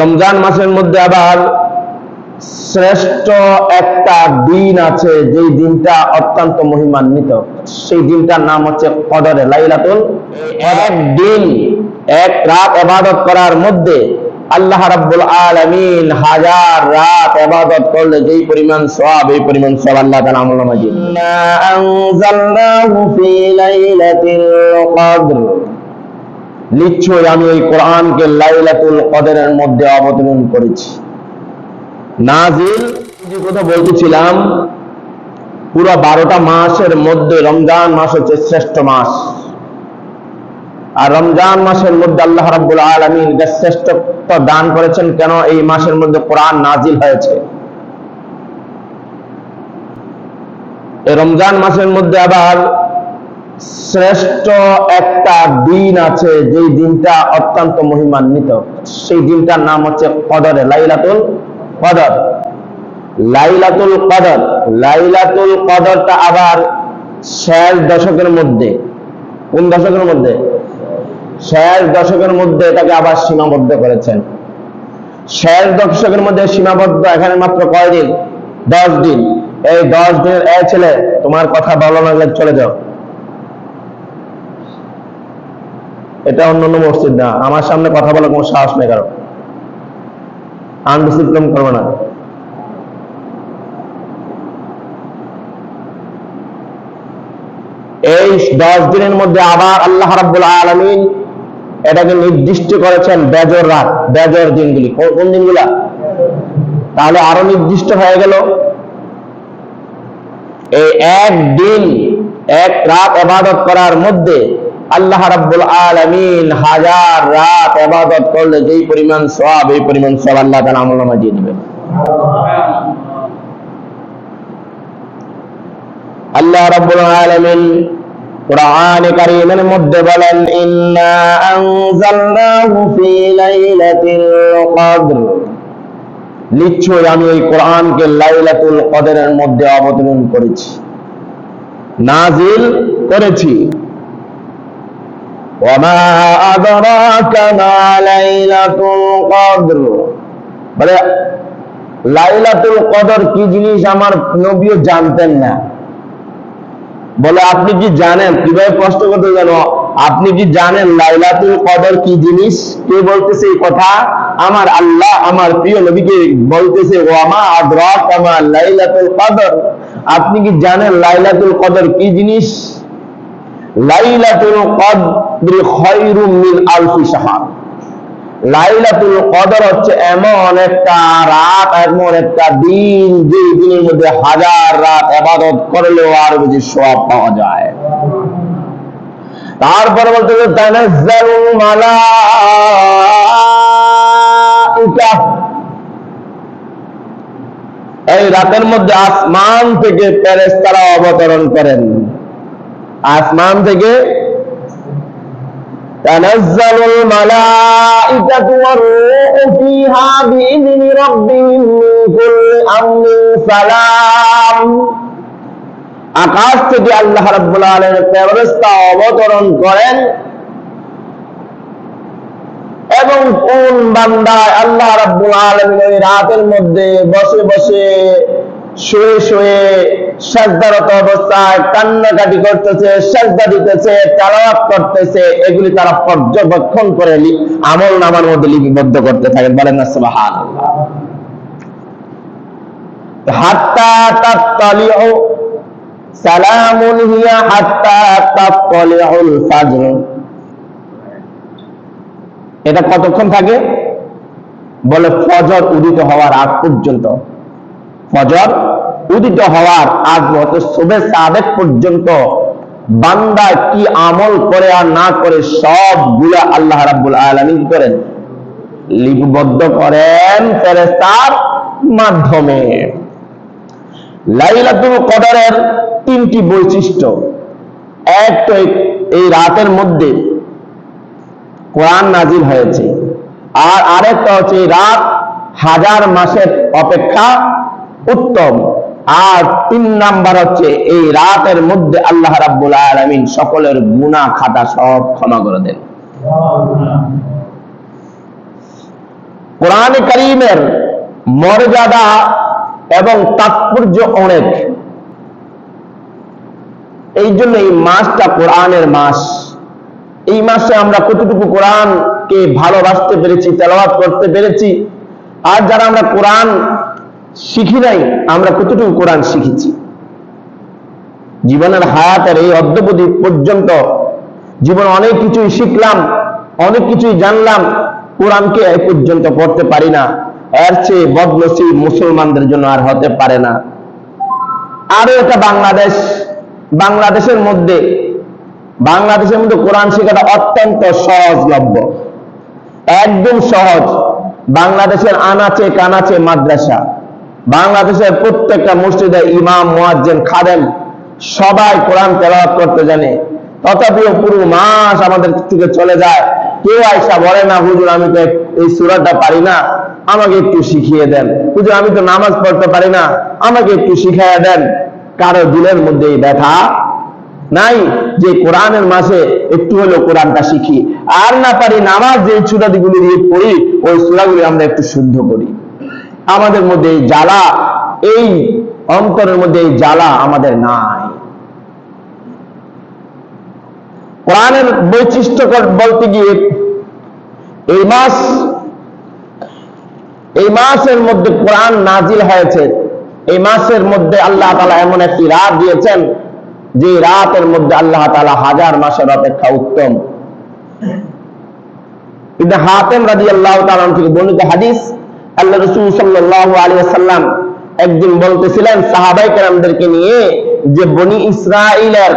রমজান মাসের মধ্যে আবার শ্রেষ্ঠ একটা দিন আছে, যেই দিনটা অত্যন্ত মহিমান্বিত। সেই দিনটার নাম হচ্ছে কদরে লাইলাতুল এক দিন, এক রাত এবাদত করার মধ্যে আল্লাহ রাব্বুল আলামিন হাজার রাত এবাদত করলে যেই পরিমাণ সওয়াব, এই পরিমাণ সওয়াব আল্লাহ তাআলা আমল দিবেন। আনজালনাহু ফি লাইলাতিল কদর। নিশ্চয় আমি এই কোরআনকে লাইলাতুল কদরের মধ্যে অবতরণ করেছি। নাজিল যে কথা বলতেছিলাম, পুরো বারোটা মাসের মধ্যে, রমজান মাস হচ্ছে শ্রেষ্ঠ মাস। আর রমজান মাসের মধ্যে আল্লাহ রাব্বুল আলামিন শ্রেষ্ঠত্ব দান করেছেন কেন? এই মাসের মধ্যে কোরআন নাজিল হয়েছে। রমজান মাসের মধ্যে আবার শ্রেষ্ঠ একটা দিন আছে যেই দিনটা অত্যন্ত মহিমান্বিত। সেই দিনটার নাম হচ্ছে কদরে, লাইলাতুল কদর। লাইলাতুল কদর, লাইলাতুল কদরটা আবার শেষ দশকের মধ্যে। কোন দশকের মধ্যে? শেষ দশকের মধ্যে এটাকে আবার সীমাবদ্ধ করেছেন। শেষ দশকের মধ্যে সীমাবদ্ধ এখানে মাত্র কয়দিন? দশ দিন। এই দশ দিনের এ ছেলে, তোমার কথা ভালো লাগলে চলে যাও। এটা অন্য মসজিদ না। আমার সামনে কথা বলার কোনো সাহস নেই কারও। আনডিসিপ্লিন করবে না। এই দশ দিনের মধ্যে আবার আল্লাহ রাব্বুল আলামিন এটাকে নির্দিষ্ট করেছেন বেজর রাত, বেজর দিনগুলি। কোন দিনগুলা? তাহলে আরও নির্দিষ্ট হয়ে গেল। এই এক দিন, এক রাত এবাদত করার মধ্যে আল্লাহ রাব্বুল আলামিন হাজার রাত এবাদত করলে যেই পরিমাণ সওয়াব, এই পরিমাণ সওয়াব আল্লাহ তাআলা আমল নামায় দিয়ে দিবেন। আল্লাহ রাব্বুল আলামিন কোরআন কারীমের মধ্যে বলেন, ইন্না আনজালনাহু ফি লাইলাতিল কদর। নিশ্চয় আমি এই কোরআনকে লাইলাতুল কদরের মধ্যে অবতরণ করেছি নাজিল করেছি। ওয়ামা আদরাকা মা লাইলাতুল কদর বলে, লাইলাতুল কদর কি জিনিস আমার নবীও জানতেন না। বলে, আপনি কি জানেন? কীভাবে প্রশ্ন করতে জানো? আপনি কি জানেন লাইলাতুল কদর কি জিনিস? কে বলতেছে এই কথা? আমার আল্লাহ, আমার প্রিয় নবীকে বলতেছে, ওয়ামা আদরাক আমা লাইলাতুল কদর। আপনি কি জানেন লাইলাতুল কদর কি জিনিস? লাইলাতুল কদর খায়রুম মিন আলফি শাহর। লাইলাতুল কদর হচ্ছে এমন একটা রাত, এমন একটা দিন যে দিনের মধ্যে হাজার রাত এবাদত করলেও আর বেশি সওয়াব পাওয়া যায়। তারপরে বলতে তানাজ্জালুল মালাইকা। এই রাতের মধ্যে আসমান থেকে ফেরেশতারা অবতরণ করেন। আসমান থেকে تنزل الملائكة والروح فيها بإذن ربهم من كل أمر سلام আকাশ থেকে আল্লাহ রাব্বুল আলামিন ফেরেশতা অবতরণ করেন এবং কোন বান্দায় আল্লাহ রাব্বুল আলামিন ওই রাতের মধ্যে বসে বসে শুয়ে শুয়ে সাজদারত অবস্থায় কান্নাকাটি করতেছে, সাজদা দিতেছে, তেলাওয়াত করতেছে, এগুলি তারা পর্যবেক্ষণ করে আমল নামার মধ্যে লিপিবদ্ধ করতে থাকেন। বলেন না, সুবহানাল্লাহ। হাত্তা এটা কতক্ষণ থাকে? বলে ফজর উদিত হওয়ার আগ পর্যন্ত। ফজর উদিত হওয়ার মতো শুভে সাদেক পর্যন্ত বান্দা কি আমল করে আর না করে সবগুলা আল্লাহ রাব্বুল আলামিন করেন? লিপিবদ্ধ করেন ফেরেশতার মাধ্যমে। লাইলাতুল কদরের তিনটি বৈশিষ্ট্য। এক তো এই- রাতের মধ্যে কোরআন নাজিল হয়েছে। আর আরেকটা হচ্ছে রাত হাজার মাসের অপেক্ষা উত্তম। আর তিন নাম্বার হচ্ছে, এই রাতের মধ্যে আল্লাহ রাব্বুল আলামিন সকলের গুনাহ খাতা সব ক্ষমা করে দেন। কোরআনে করিমের মর্যাদা এবং তাৎপর্য অনেক। এই জন্য এই মাসটা কোরআনের মাস। এই মাসে আমরা কতটুকু কোরআনকে ভালোবাসতে পেরেছি, তেলাওয়াত করতে পেরেছি, আর যারা আমরা কোরআন শিখি নাই, আমরা কতটুকু কোরআন শিখেছি? জীবনের হায়াতের এই অদ্যবধি পর্যন্ত জীবনে অনেক কিছুই শিখলাম, অনেক কিছুই জানলাম, কোরআনকে এ পর্যন্ত পড়তে পারি না। এর চেয়ে বদনসিব মুসলমানদের জন্য আর হতে পারে না। আরও এটা বাংলাদেশ, বাংলাদেশের মধ্যে বাংলাদেশের মধ্যে কোরআন শেখাটা অত্যন্ত সহজলভ্য। একদম সহজ। বাংলাদেশের আনাচে কানাচে মাদ্রাসা। বাংলাদেশের প্রত্যেকটা মসজিদে ইমাম, মুয়াজ্জিন, খাদেম সবাই কোরআন তেলাওয়াত করতে জানে। তথাপিও পুরো মাস আমাদের থেকে চলে যায়। কেউ আয়সা বলে না, হুজুর, আমি তো এই সুরাটা পারি না। আমাকে একটু শিখিয়ে দেন। হুজুর, আমি তো নামাজ পড়তে পারি না। আমাকে একটু শিখাইয়া দেন। কারও দিলের মধ্যে এই ব্যথা নাই যে কোরআনের মাসে একটু হলেও কোরআনটা শিখি। আর না পারি নামাজ যে চূড়াদিগুলি দিয়ে পড়ি, ওই চূড়াগুলি আমরা একটু শুদ্ধ করি। আমাদের মধ্যে জ্বালা, এই অন্তরের মধ্যে এই জ্বালা আমাদের নাই। কোরআনের বৈশিষ্ট্য বলতে গিয়ে এই মাস, এই মাসের মধ্যে কোরআন নাজিল হয়েছে। এই মাসের মধ্যে আল্লাহ তালা এমন একটি রাত দিয়েছেন যে রাতের মধ্যে আল্লাহ তালা হাজার মাসের অপেক্ষা উত্তম। কিন্তু হাতেম রাজি আল্লাহ তালাম থেকে বর্ণিত হাদিস আল্লাহ রসুল সাল্লাহ আলী সাল্লাম একদিন বলতেছিলেন সাহাবাই কেরামদেরকে নিয়ে যে বনি ইসরায়েলের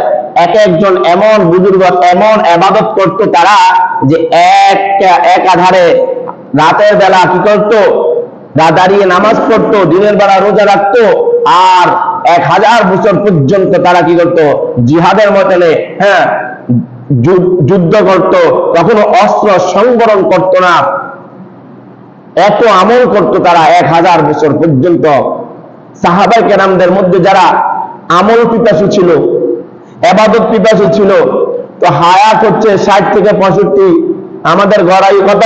এক একজন এমন বুজুর্গ, এমন আবাদত করত তারা যে এক এক আধারে রাতের বেলা কি করতো? দাঁড়িয়ে নামাজ পড়তো, দিনের বেলা রোজা রাখতো, আর এক হাজার বছর পর্যন্ত তারা কি করতো? জিহাদের মতনে হ্যাঁ যুদ্ধ করত, কখনো অস্ত্র সংবরণ করত না। এত আমল করত তারা এক হাজার বছর পর্যন্ত। সাহাবাই কেরামদের মধ্যে যারা আমল পিপাসু ছিল, এবাদত পিপাসু ছিল, তো হায়াত হচ্ছে ষাট থেকে পঁয়ষট্টি। আমাদের গড়াই কত?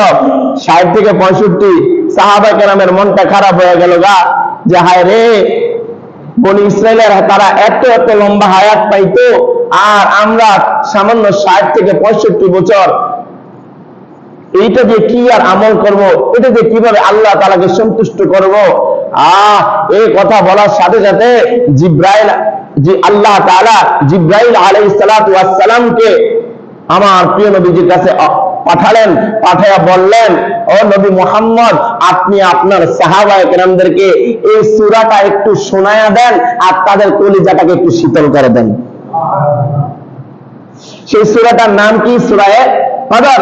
ষাট থেকে পঁয়ষট্টি। সাহাবাই কেরামের মনটা খারাপ হয়ে গেল গা, যে হায় রে, বনি ইসরায়েলের তারা এত এত লম্বা হায়াত পাইতো, আর আমরা সামান্য ষাট থেকে পঁয়ষট্টি বছর এইটা দিয়ে কি আর আমল করব, এটা দিয়ে কীভাবে আল্লাহ তালাকে সন্তুষ্ট করব? আহ এই কথা বলার সাথে সাথে জিব্রাইল, যে আল্লাহ তাআলা জিব্রাইল আলাইহিস সালাতু ওয়াস সালামকে আমার প্রিয় নবীজির কাছে পাঠালেন পাঠাইয়া বললেন, ও নবী মোহাম্মদ, আপনি আপনার সাহাবায়ে কেরামদেরকে এই সূরাটা একটু শোনায়া দেন আর তাদের কলিজাটাকে একটু শীতল করে দেন। সেই সুরাটার নাম কি? সূরায়ে কদর।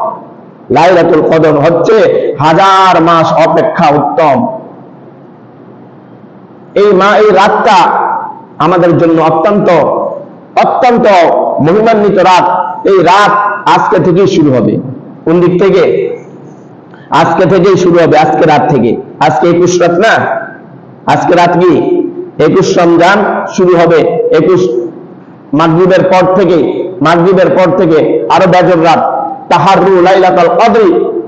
লাইলাতুল কদর হচ্ছে হাজার মাস অপেক্ষা উত্তম। এই মা, এই রাতটা আমাদের জন্য অত্যন্ত অত্যন্ত মহিমান্বিত রাত। এই রাত আজকে থেকেই শুরু হবে। কোন দিক থেকে? আজকে থেকেই শুরু হবে, আজকে রাত থেকে। আজকে একুশ রাত না? আজকে রাত কি? একুশ রমজান শুরু হবে। একুশ মাগরিবের পর থেকে, মাগরিবের পর থেকে আরও বেজর রাত। তাহারু লাইলাতুল কদরি।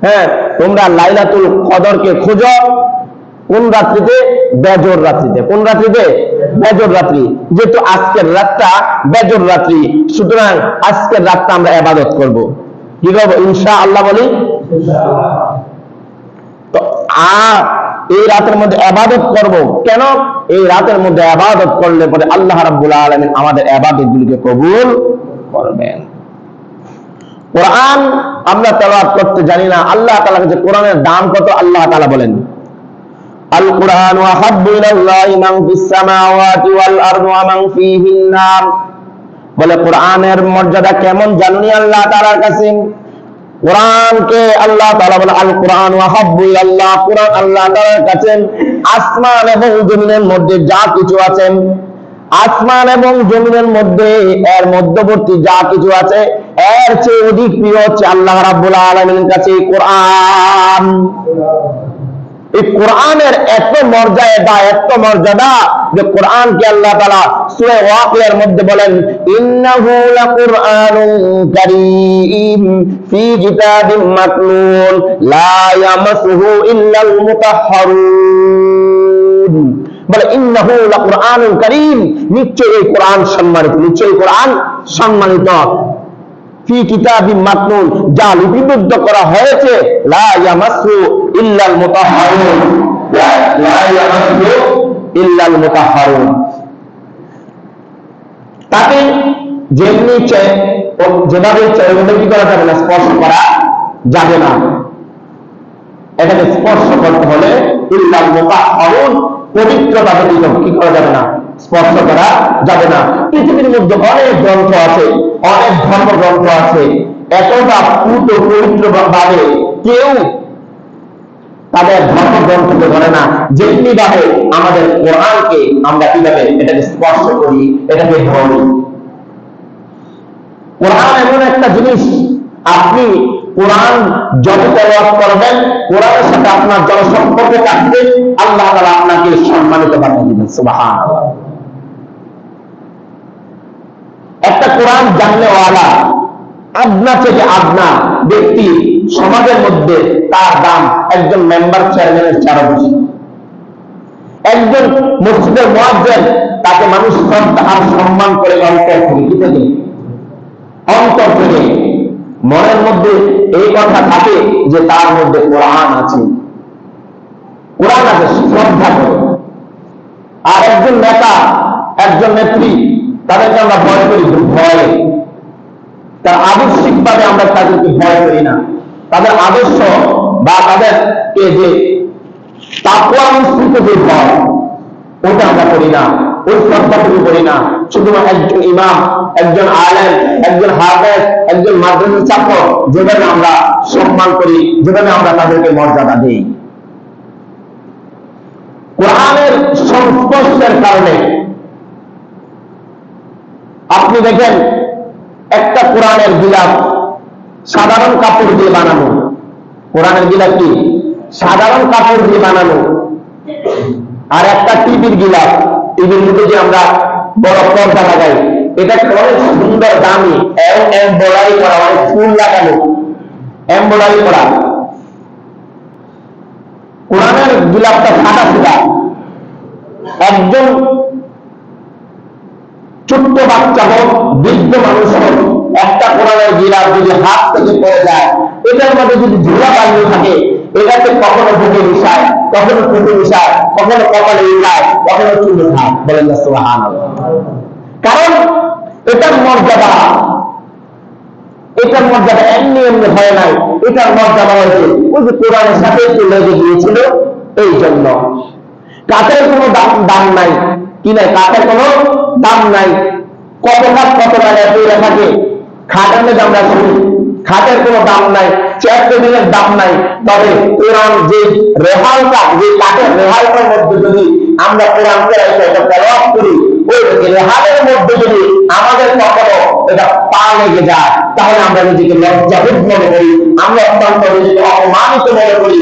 হ্যাঁ তোমরা লাইলাতুল কদরকে খোঁজো। কোন রাত্রিতে? বেজর রাত্রিতে। কোন রাত্রিতে? বেজর রাত্রি। যেহেতু আজকের রাতটা বেজর রাত্রি, সুতরাং আজকের রাতটা আমরা করব। কি করব? ইনশা আল্লাহ বলি? তো, আ, এই রাতের মধ্যে আবাদত করব। কেন? এই রাতের মধ্যে আবাদত করলে পরে আল্লাহ রাব্বুল আলামিন আমাদের আবাদত গুলিকে কবুল করবেন। কোরআন আমরা তেলাওয়াত করতে জানি না। আল্লাহ তাআলা কাছে কোরআনের দাম কত? আল্লাহ তাআলা বলেন আল কোরআন ইলাল্লাহি মান ফিস সামাওয়াতি ওয়াল ওয়া মান বলে, কোরআনের মর্যাদা কেমন জানুনি আল্লাহ তাআলার কাছে? কোরআনকে আল্লাহ তাআলা বলে আল কোরআন আল্লাহ কোরআন আল্লাহ তাআলার কাছে, আসমান এবং জমিনের মধ্যে যা কিছু আছে আসমান এবং জমিনের মধ্যে, এর মধ্যবর্তী যা কিছু আছে, এর চেয়ে অধিক প্রিয় হচ্ছে আল্লাহ রাব্বুল আলামিনের কাছে কোরআন। এই কোরআনের এত মর্যাদা এত মর্যাদা যে কোরআনকে আল্লাহ তাআলা সূরা ওয়াকিয়ার মধ্যে বলেন, ইন্নাহু ফি মাকনুন লা ইয়ামাসুহু ইল্লাল মুতাহহারুন বলে যেভাবে কি করা যাবে না, স্পর্শ করা যাবে না। স্পর্শ করতে হলে ইল্লাল মুতাহহারুন পবিত্রতা ব্যতীত কি করা যাবে না? স্পর্শ করা যাবে না। পৃথিবীর মধ্যে অনেক গ্রন্থ আছে, অনেক ধর্মগ্রন্থ আছে। এতটা পুত পবিত্র ভাবে কেউ তাদের ধর্মগ্রন্থকে ধরে না। যেমনি ভাবে আমাদের কোরআনকে আমরা কীভাবে এটাকে স্পর্শ করি, এটাকে ধরি। কোরআন এমন একটা জিনিস, আপনি কোরআন যত তেলাওয়াত করবেন, কোরআনের সাথে আপনার যত সম্পর্ক থাকবে, আল্লাহ তাআলা আপনাকে সম্মানিত বানিয়ে দিবেন, সুবহানাল্লাহ। একটা কোরআন জানলেওয়ালা আদনা থেকে আদনা ব্যক্তি সমাজের মধ্যে তার দাম একজন মেম্বার চেয়ারম্যানের চারো বেশি। একজন মসজিদের মুয়াজ্জিন, তাকে মানুষ আর সম্মান করে অন্তর থেকে অন্তর থেকে মনের মধ্যে এই কথা থাকে যে তার মধ্যে কোরআন আছে। কোরআন আছে, শ্রদ্ধা করে। আর একজন নেতা, একজন নেত্রী, তাদেরকে আমরা ভয় করি ভয়। তার আদর্শিক ভাবে আমরা তাদেরকে ভয় করি না। তাদের আদর্শ বা তাদেরকে যে তাকুয়া অনুষ্ঠিত যে ভয়, ওটা আমরা করি না, ওই শ্রদ্ধাটুকু করি না। আপনি দেখেন, একটা কোরআনের গিলাফ সাধারণ কাপড় দিয়ে বানানো। কোরআনের গিলাফ কি? সাধারণ কাপড় দিয়ে বানানো। আর একটা টিভির গিলাফ। টিভির মধ্যে যে আমরা বড় পর্দা লাগাই এটা সুন্দর দামি এমব্রয়ডারি করা ফুল লাগানো। এমব্রয়ডারি করা। কোরআনের ফাটা একজন ছোট্ট বাচ্চা হোক, বৃদ্ধ মানুষ হোক, একটা কোরআনের গিলাফ যদি হাত থেকে পড়ে যায় এটার মধ্যে যদি ঝুলা বানিয়ে থাকে এটাকে কখনো বুকে মিশায় কখনো চুকে মিশায় কখনো কপালে মিশায় কখনো চুলে খায়। বলেন কারণ এটার মর্যাদা এটার মর্যাদা এমনি এমনি হয় নাই। এটার মর্যাদা হয়েছে, ওই যে কোরআনের সাথে একটু লেগে গিয়েছিল এই জন্য কাঠের কোনো দাম দাম নাই। কি নাই? কাঠের কোনো দাম নাই। কত কাঠ কত টাকায় তৈরি থাকে? মধ্যে আমরা শুনি খাটের কোনো দাম নাই, চেয়ার টেবিলের দাম নাই। তবে কোরআন যে রেহাল কাঠ যে কাঠের রেহালটার মধ্যে যদি আমরা কোরআনকে একটা তেলাওয়াত করি, ওই রেহালের মধ্যে যদি আমাদের কখনো এটা পা লেগে যায়, তাহলে আমরা নিজেকে লজ্জাবোধ মনে করি, আমরা অত্যন্ত নিজেকে অপমানিত মনে করি।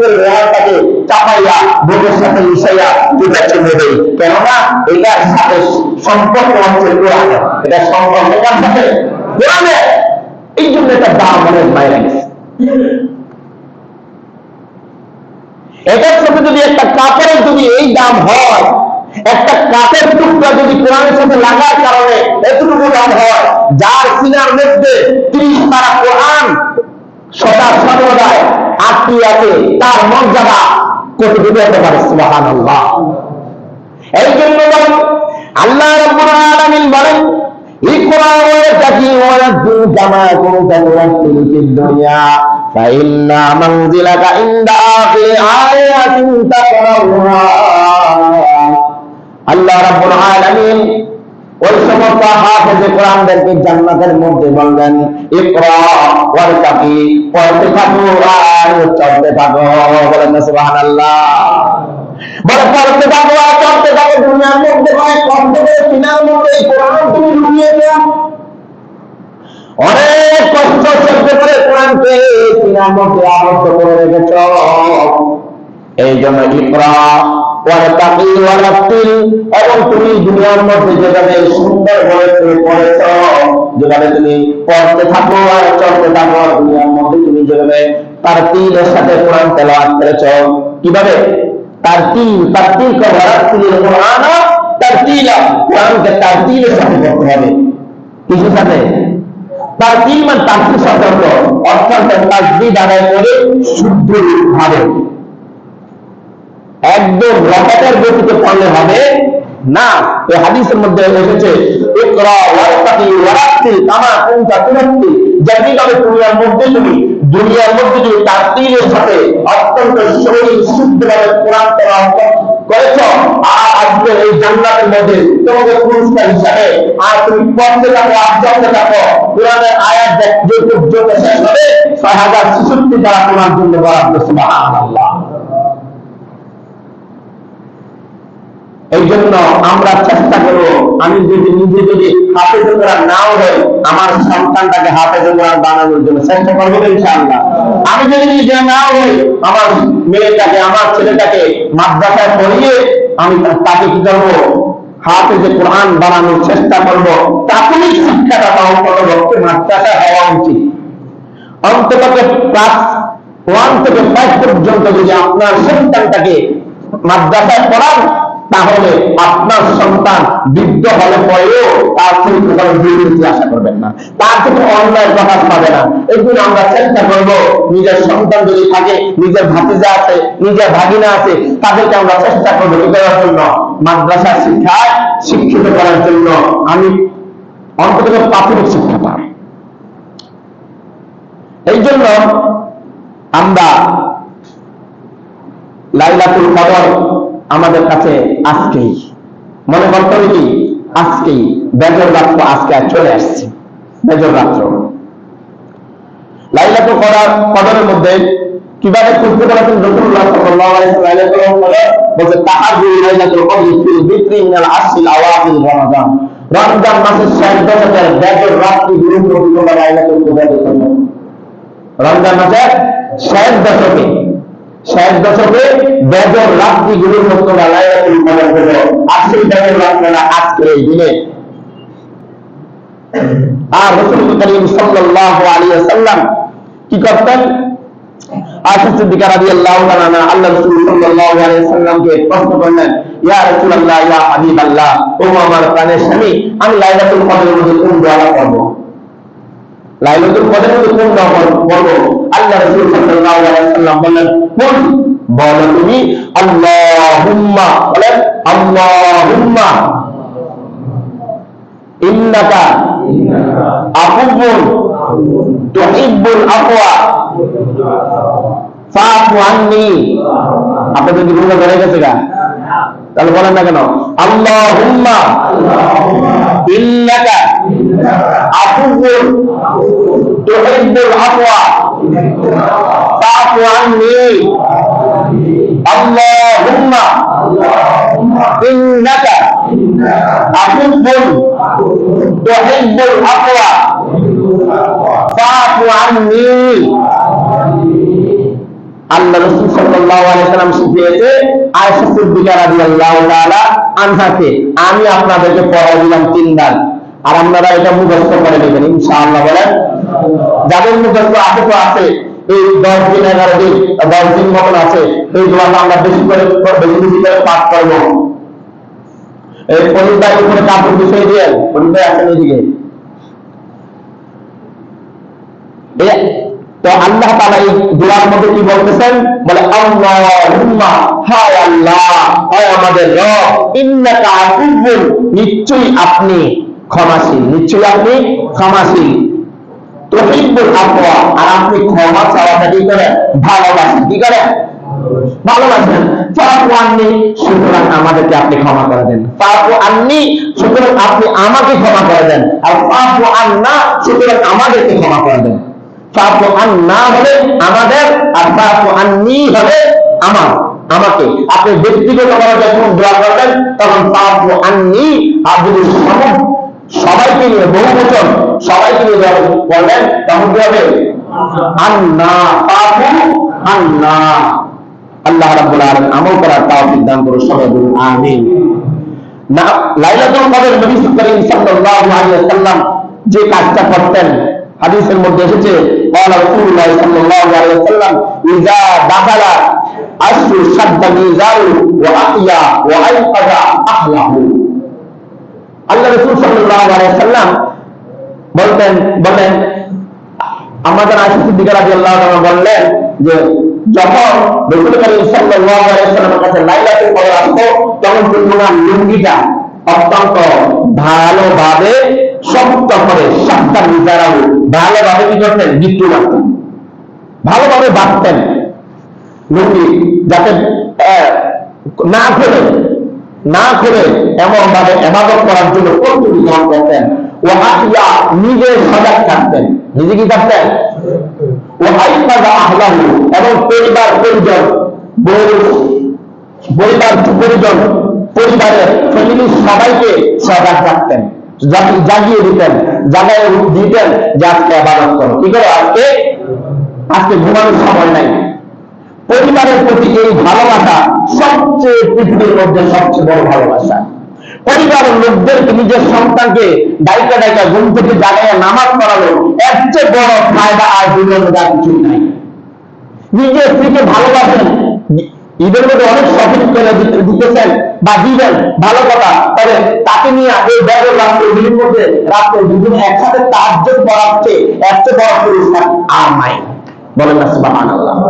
করে রেহালটাকে চাপাইয়া, বুকের সাথে মিশাইয়া দুটা চলে দেই কেননা এটার সাথে সম্পর্ক হচ্ছে কোরআন এটা সম্পর্ক সাথে? কোরআনে এই জন্য এটা দাম অনেক বাইরে গেছে এটার সাথে যদি একটা কাপড়ের যদি এই দাম হয়, একটা কাঠের যদি কোরআনের সাথে লাগার কারণে এতটুকু দাম হয়, যার সিনার মধ্যে ত্রিশ তারা কোরআন সদা সর্বদায় আছে, তার মর্যাদা কতটুকু হতে পারে? সুবাহান আল্লাহ এই জন্য আল্লাহ রাব্বুল আলামিন বলেন اقرأ ويتقي ويذكر كما كنت ترتل في الدنيا فإن منزلك عند آخر آية تقرأها আল্লাহ রাব্বুল আলামিন ওই সমস্ত হাফেজে কোরআনদেরকে জান্নাতের মধ্যে বললেন ইকরা ওয়ারতাকি পড়তে থাকো আর চলতে থাকো, বলেন সুবহানাল্লাহ। বলে পড়তে থাকো, আর চলতে থাকো, দুনিয়ার মধ্যে হয় কষ্ট করে সিনার মধ্যে এই কোরআন তুমি ঢুকিয়ে দাও। অনেক কষ্ট সহ্য করে কোরআনকে সিনার মধ্যে আবদ্ধ করে রেখেছ। এই জন্য ইকরা ওয়ারাতিল এবং তুমি দুনিয়ার মধ্যে যেভাবে সুন্দর করে তুমি পড়েছ, যেভাবে তুমি পড়তে থাকো আর চলতে থাকো, দুনিয়ার মধ্যে তুমি যেভাবে তার তিলের সাথে কোরআন তেলাওয়াত করেছ, কীভাবে? তার তিল তার তিল কা ওয়ারাতিল কোরআন তার তিল কোরআনকে তার তিলের সাথে পড়তে হবে। কিসের সাথে? তার তিল মান তার তিল সাথে অর্থাৎ তাজবিদ আদায় করে শুদ্ধ ভাবে একদম রকেটের গতিতে পড়লে হবে না। এই হাদিসের মধ্যে এসেছে, ইকরা ওয়ারতাকি ওয়ারাতিল কামা কুনতা তুরাত্তি। যেভাবে দুনিয়ার মধ্যে তুমি, দুনিয়ার মধ্যে তুমি তারতিলের সাথে অত্যন্ত সহি শুদ্ধভাবে কোরআন তেলাওয়াত করেছ। আর আজকে এই জান্নাতের মধ্যে তোমাকে পুরস্কার হিসাবে, আর তুমি পড়তে থাকো, আর থাকো কোরআনের আয়াত যে পর্যন্ত শেষ হবে, ছয় হাজার ছেষট্টি দ্বারা তোমার জন্য বরাদ্দ সুবহানাল্লাহ। এই জন্য আমরা চেষ্টা করব, আমি যদি নিজে যদি হাফেজ করা নাও হয় আমার সন্তানটাকে হাফেজ করা বানানোর জন্য চেষ্টা করব ইনশাআল্লাহ। আমি যদি নিজে নাও হই, আমার মেয়েটাকে, আমার ছেলেটাকে মাদ্রাসায় পড়িয়ে আমি তাকে কি করব? হাফেজে কোরআন বানানোর চেষ্টা করব। প্রাথমিক শিক্ষাটা পাওয়া পরবর্তী মাদ্রাসায় হওয়া উচিত। অন্তত ক্লাস ওয়ান থেকে ফাইভ পর্যন্ত যদি আপনার সন্তানটাকে মাদ্রাসায় পড়ান তাহলে আপনার সন্তান বৃদ্ধ হলে পরেও তার থেকে কোথাও দুর্নীতি আশা করবেন না। তার থেকে অন্যায় প্রকাশ পাবে না। জন্য আমরা চেষ্টা করব, নিজের সন্তান যদি থাকে, নিজের ভাতিজা আছে, নিজের ভাগিনা আছে, তাদেরকে আমরা চেষ্টা করব করার জন্য? মাদ্রাসা শিক্ষায় শিক্ষিত করার জন্য। আমি অন্তত প্রাথমিক শিক্ষা পাই এই জন্য আমরা লাইলাতুল কদর আমাদের কাছে আজকেই, মনে করতে হবে কি? আজকেই, বেজর রাত্র আজকে আর চলে আসছে। বেজর রাত্র। লাইলাতুল কদর কদরের মধ্যে কীভাবে সাল্লাল্লাহু আলাইহি ওয়াসাল্লাম বলে লাইলাতুল কদর ফিল বিত্রি রমাদান রমজান। মাসের শেষ বেজর রাত্রি গুরুত্বপূর্ণ লাইলাতুল রমজান মাসের শেষ দশকে শেষ দশকে বেজর রাত্রি গুলোর মতো লাইলাতুল কদর হলো আশির বেজর রাত্রিরা আজকের এই দিনে। আর রাসূল করিম সাল্লাল্লাহু আলাইহি ওয়াসাল্লাম কি করতেন? আয়েশা সিদ্দিকা রাদিয়াল্লাহু তাআলা আল্লাহ রাসূল সাল্লাল্লাহু আলাইহি ওয়াসাল্লামকে প্রশ্ন করলেন, ইয়া রাসূলুল্লাহ, ইয়া হাবিবাল্লাহ, ও আমার প্রাণের স্বামী, আমি লাইলাতুল কদরের মধ্যে কোন দোয়া করব লাইলাতুল কদরের কোন দোয়া করব আল্লাহ রাসূল সাল্লাল্লাহু আলাইহি ওয়াসাল্লাম বললেন কোন বলো তুমি, আল্লাহুম্মা বলেন, আল্লাহুম্মা ইন্নাকা আফুবুন তুহিব্বুল আফওয়া ফাফু আন্নি আপনাদের ভুল ধরে গেছে গা তাহলে বলেন না কেন? আল্লাহুম্মা। ইন্নাকা আফুবুন তুহিব্বুল আফওয়া। ফাফু আন্নি। আল্লাহুম্মা। ইন্নাকা আফুবুন তুহিব্বুল আফওয়া। ফাফু আন্নি। আল্লাহ রাসূল সাল্লাল্লাহু আলাইহি সাল্লাম শিখিয়েছে আয়েশা সিদ্দিকা রাদিয়াল্লাহু তাআলা আনহাকে, আমি আপনাদেরকে পড়াই দিলাম তিনবার আর আপনারা এটা মুখস্থ করে নেবেন, ইনশাআল্লাহ বলেন। যাদের মুখস্থ আছে তো আছে, এই দশ দিন, এগারো দিন দশ দিন মতন আছে এই দোয়াটা আমরা বেশি করে, বেশি বেশি করে পাঠ করব। এই পরিবার উপরে কাপড় বিষয় দিয়ে পরিবার আছেন এদিকে। তো আল্লাহ তাআলা এই দোয়ার মধ্যে কি বলতেছেন? বলে হায় আল্লাহ, হায় আমাদের নিশ্চয়ই আপনি ক্ষমাশীল, নিশ্চয়ই আপনি ক্ষমাশীল। আপনি ক্ষমা করে? দেন। আপনি আমাকে ক্ষমা করে দেন। আর ফাফু আন্না, সুতরাং আমাদেরকে ক্ষমা করে দেন। আমাদের আর হলে আমার, আমাকে। আপনি যখন দোয়া করবেন, তখন সবাইকে নিয়ে, বহু বচন সবাইকে নিয়ে দোয়া করবেন, তখন কি হবে? যে কাজটা করতেন, হাদিসের মধ্যে এসেছে قال رسول الله صلى الله عليه وسلم اذا دخل عشر شد ميزاره واحيا وايقظ اهله আল্লাহ রাসূল সাল্লাল্লাহু আলাইহি ওয়াসাল্লাম বলতেন বলেন আমাদের আয়েশা সিদ্দিকা রাদিয়াল্লাহু তাআলা বললেন যে যখন রাসূল করিম সাল্লাল্লাহু আলাইহি ওয়াসাল্লামের কাছে লাইলাতুল কদর আসতো তখন তিনি ওনার লুঙ্গিটা অত্যন্ত ভালোভাবে শক্ত করে সাতটা মিজারাও ভালোভাবে কি করতেন? মৃত্যু ভালোভাবে যাতে না করে না করে এমন ভাবে এবাদত করার জন্য প্রস্তুতি গ্রহণ করতেন। ও নিজে সজাগ থাকতেন। নিজে কি থাকতেন? ও এবং পরিবার, পরিজন পরিবার, পরিজন, পরিবারের সবাইকে সজাগ রাখতেন। জাগিয়ে দিতেন, জাগায় দিতেন যে আজকে আবাদত করো। কি করো? আজকে? আজকে ঘুমানোর সময় নাই। পরিবারের প্রতি এই ভালোবাসা সবচেয়ে পৃথিবীর মধ্যে সবচেয়ে বড় ভালোবাসা। পরিবারের লোকদেরকে নিজের সন্তানকে ডাইকা ডাইকা ঘুম থেকে জাগায় নামাজ পড়ালো এর চেয়ে বড় ফায়দা আর দুনিয়ার মধ্যে কিছুই নাই। নিজের স্ত্রীকে ভালোবাসেন ঈদের মধ্যে অনেক দিতে- দিতেছেন বা দিবেন, ভালো কথা। তবে তাকে নিয়ে এই ব্যাগের রাত্রে মধ্যে রাত্রে দুদিন একসাথে তার জন্য পড়াচ্ছে চেয়ে বড় পুরস্কার আর নাই। বলেন না, সুবহানাল্লাহ।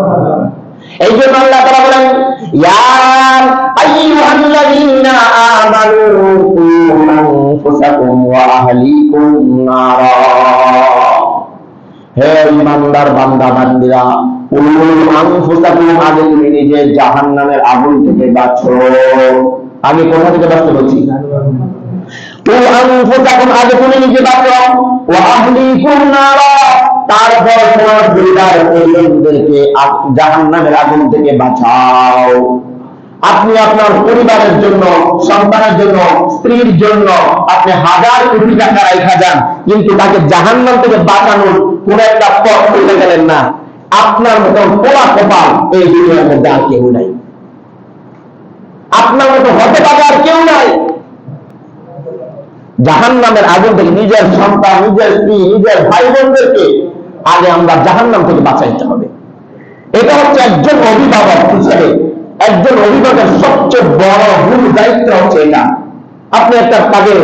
এই জন্য আল্লাহ তাআলা বলেন, ইয়া আইয়ুহাল্লাযীনা আমানু কু আনফুসাকুম ওয়া আহলিকুম নারা। হে ইমানদার বান্দা, বান্দিরা জাহান্নামের আগুন তারপর তোমার পরিবার আগুন থেকে বাঁচাও। আপনি আপনার পরিবারের জন্য, সন্তানের জন্য, স্ত্রীর জন্য আপনি হাজার কোটি টাকা রাখা যান, কিন্তু তাকে জাহান্নাম থেকে বাঁচানোর কোন একটা পথ খুঁজে গেলেন না। আপনার মতন পোড়া কপাল এই দুনিয়ার মধ্যে আর কেউ নাই। আপনার মতো হতে পারে আর কেউ নাই। জাহান নামের আগুন থেকে নিজের সন্তান, নিজের স্ত্রী, নিজের ভাই বোনদেরকে আগে আমরা জাহান নাম থেকে বাঁচাইতে হবে। এটা হচ্ছে একজন অভিভাবক হিসেবে, একজন অভিভাবকের সবচেয়ে বড় ভুল দায়িত্ব হচ্ছে এটা। আপনি একটা তাকে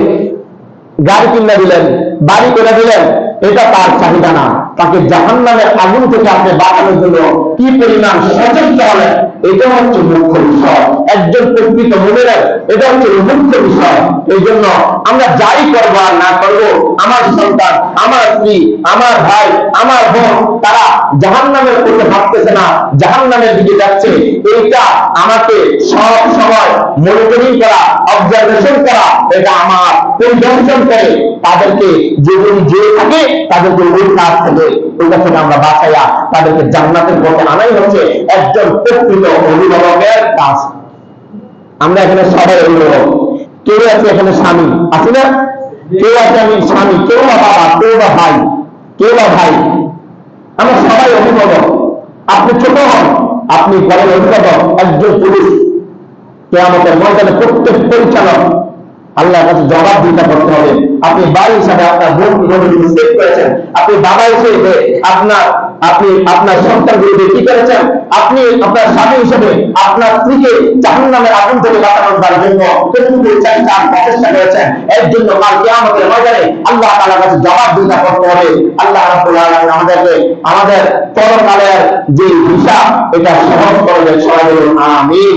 গাড়ি কিনে দিলেন, বাড়ি করে দিলেন এটা তার চাহিদা না। তাকে জাহান নামের আগুন থেকে আপনি বাঁচানোর জন্য কি পরিমাণ হলেন এটা হচ্ছে মুখ্য বিষয়। একজন প্রকৃত মহিলার এটা হচ্ছে মুখ্য বিষয়। এই জন্য আমরা যাই করব আর না করব, আমার সন্তান, আমার স্ত্রী, আমার ভাই, আমার বোন, তারা জাহান নামের করতে ভাবতেছে না জাহান নামের দিকে যাচ্ছে। এইটা আমাকে সব সময় মনিটরিং করা অবজারভেশন করা, এটা আমার পরিদর্শন করে তাদেরকে যেগুলি যে থাকে, তাদেরকে ওই কাজ থেকে, ওই কাছ থেকে আমরা বাঁচাইয়া তাদেরকে জান্নাতের পথে আনাই হচ্ছে একজন প্রকৃত অভিভাবকের কাজ। আমরা এখানে সবাই অভিভাবক। কেউ আছে এখানে স্বামী, আছে না? কেউ আছে আমি স্বামী, কেউ বা বাবা, কেউ বা ভাই, কেউ বা ভাই। আমরা সবাই অভিভাবক। আপনি ছোট হন, আপনি ঘরের অভিভাবক, একজন পুরুষ আমাদের ময়দানে প্রত্যেক পরিচালক আল্লাহর কাছে জবাব দিতে করতে হবে। আপনি বাড়ি হিসাবে আপনার বোন মিস্টেক করেছেন, আপনি বাবা হিসেবে আপনার, আপনি আপনার সন্তানগুলিকে কি করেছেন? আপনি আপনার স্বামী হিসেবে আপনার স্ত্রীকে জাহান নামের আগুন থেকে বাঁচানোর জন্য কতটুকু চেষ্টা প্রচেষ্টা করেছেন। এর জন্য ময়দানে আল্লাহ কাছে জবাব করতে হবে। আল্লাহ আমাদেরকে, আমাদের পরকালের যে হিসাব, এটা সহজ করে দেন। সবাই বলুন, আমিন।